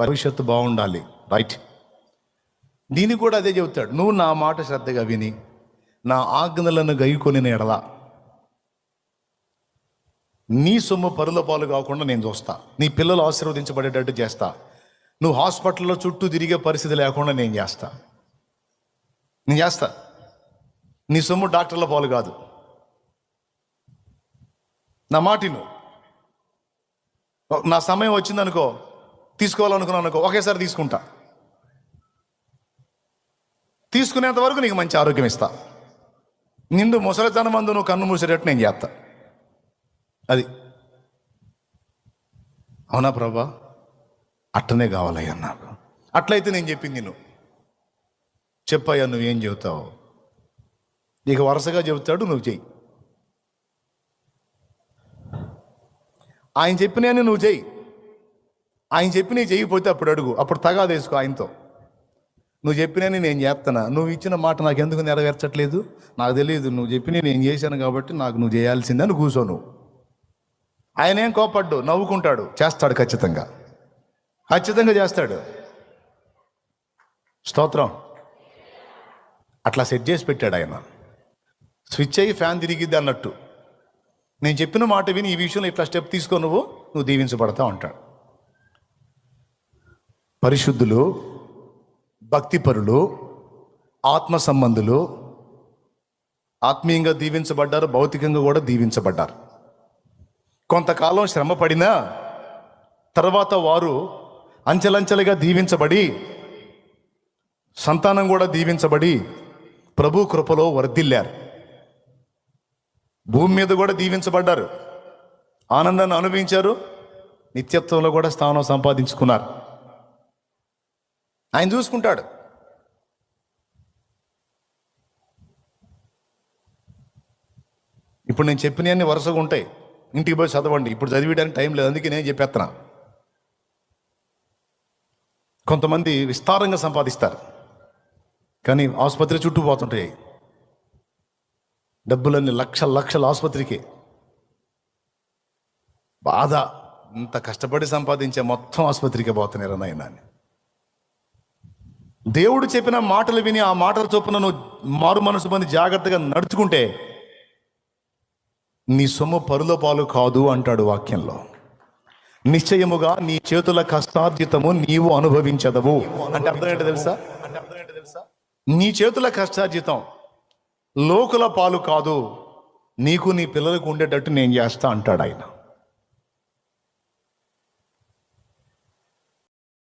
భవిష్యత్తు బాగుండాలి. రైట్ దీనికి కూడా అదే చెబుతాడు. నువ్వు నా మాట శ్రద్ధగా విని నా ఆజ్ఞలను గైకొని ఎడలా. నీ సొమ్ము పరుల పాలు కాకుండా నేను చూస్తా. నీ పిల్లలు ఆశీర్వదించబడేటట్టు చేస్తా. నువ్వు హాస్పిటల్లో చుట్టూ తిరిగే పరిస్థితి లేకుండా నేను చేస్తా. నేను చేస్తా. నీ సొమ్ము డాక్టర్ల పాలు కాదు. నా మాటిను నా సమయం వచ్చిందనుకో తీసుకోవాలనుకున్నాను అనుకో ఒకేసారి తీసుకుంటా. తీసుకునేంత వరకు నీకు మంచి ఆరోగ్యం ఇస్తా. నిండు ముసలితనం మందు నువ్వు కన్ను మూసేటట్టు నేను చేస్తా. అది. అవునా ప్రభా? అట్టనే కావాలయ్యా నాకు. అట్లయితే నేను చెప్పింది నువ్వు చెప్పయ్యా నువ్వేం చెబుతావు? నీకు వరుసగా చెబుతాడు నువ్వు చెయ్యి. ఆయన చెప్పినా నువ్వు చెయ్యి. ఆయన చెప్పి నీ చేయకపోతే అప్పుడు అడుగు. అప్పుడు తగాదు వేసుకో ఆయనతో. నువ్వు చెప్పినని నేను చేస్తున్నా నువ్వు ఇచ్చిన మాట నాకు ఎందుకు నెరవేర్చట్లేదు? నాకు తెలియదు. నువ్వు చెప్పిన నేను చేశాను కాబట్టి నాకు నువ్వు చేయాల్సిందని కూర్చో నువ్వు. ఆయన ఏం కోపడ్డు? నవ్వుకుంటాడు. చేస్తాడు ఖచ్చితంగా. ఖచ్చితంగా చేస్తాడు. స్తోత్రం. అట్లా సెట్ చేసి పెట్టాడు ఆయన. స్విచ్ అయ్యి ఫ్యాన్ తిరిగిద్ది అన్నట్టు. నేను చెప్పిన మాట విని ఈ విషయంలో ఇట్లా స్టెప్ తీసుకో నువ్వు. నువ్వు దీవించబడతా ఉంటాడు పరిశుద్ధులు భక్తిపరులు ఆత్మ సంబంధులు ఆత్మీయంగా దీవించబడ్డారు భౌతికంగా కూడా దీవించబడ్డారు. కొంతకాలం శ్రమ పడినా తర్వాత వారు అంచెలంచెలుగా దీవించబడి సంతానం కూడా దీవించబడి ప్రభు కృపలో వర్ధిల్లారు. భూమి మీద కూడా దీవించబడ్డారు. ఆనందాన్ని అనుభవించారు. నిత్యత్వంలో కూడా స్థానం సంపాదించుకున్నారు. ఆయన చూసుకుంటాడు. ఇప్పుడు నేను చెప్పినవన్నీ వరుసగా ఉంటాయి. ఇంటికి పోయి చదవండి. ఇప్పుడు చదివేయడానికి టైం లేదు. అందుకే నేను చెప్పేస్తున్నా. కొంతమంది విస్తారంగా సంపాదిస్తారు. కానీ ఆసుపత్రి చుట్టూ పోతుంటాయి. డబ్బులన్నీ లక్షల లక్షల ఆసుపత్రికి. బాధ. ఇంత కష్టపడి సంపాదించే మొత్తం ఆసుపత్రికి పోతున్నారు నాయన దేవుడు చెప్పిన మాటలు విని ఆ మాటల చొప్పున నువ్వు మారు మనసు మంది జాగ్రత్తగా నడుచుకుంటే నీ సొమ్ము పరుల పాలు కాదు అంటాడు వాక్యంలో. నిశ్చయముగా నీ చేతుల కష్టార్జితము నీవు అనుభవించదవు. అంటే అర్థం ఏంటో తెలుసా? నీ చేతుల కష్టార్జితం లోకుల పాలు కాదు నీకు నీ పిల్లలకు ఉండేటట్టు నేను చేస్తా అంటాడు ఆయన.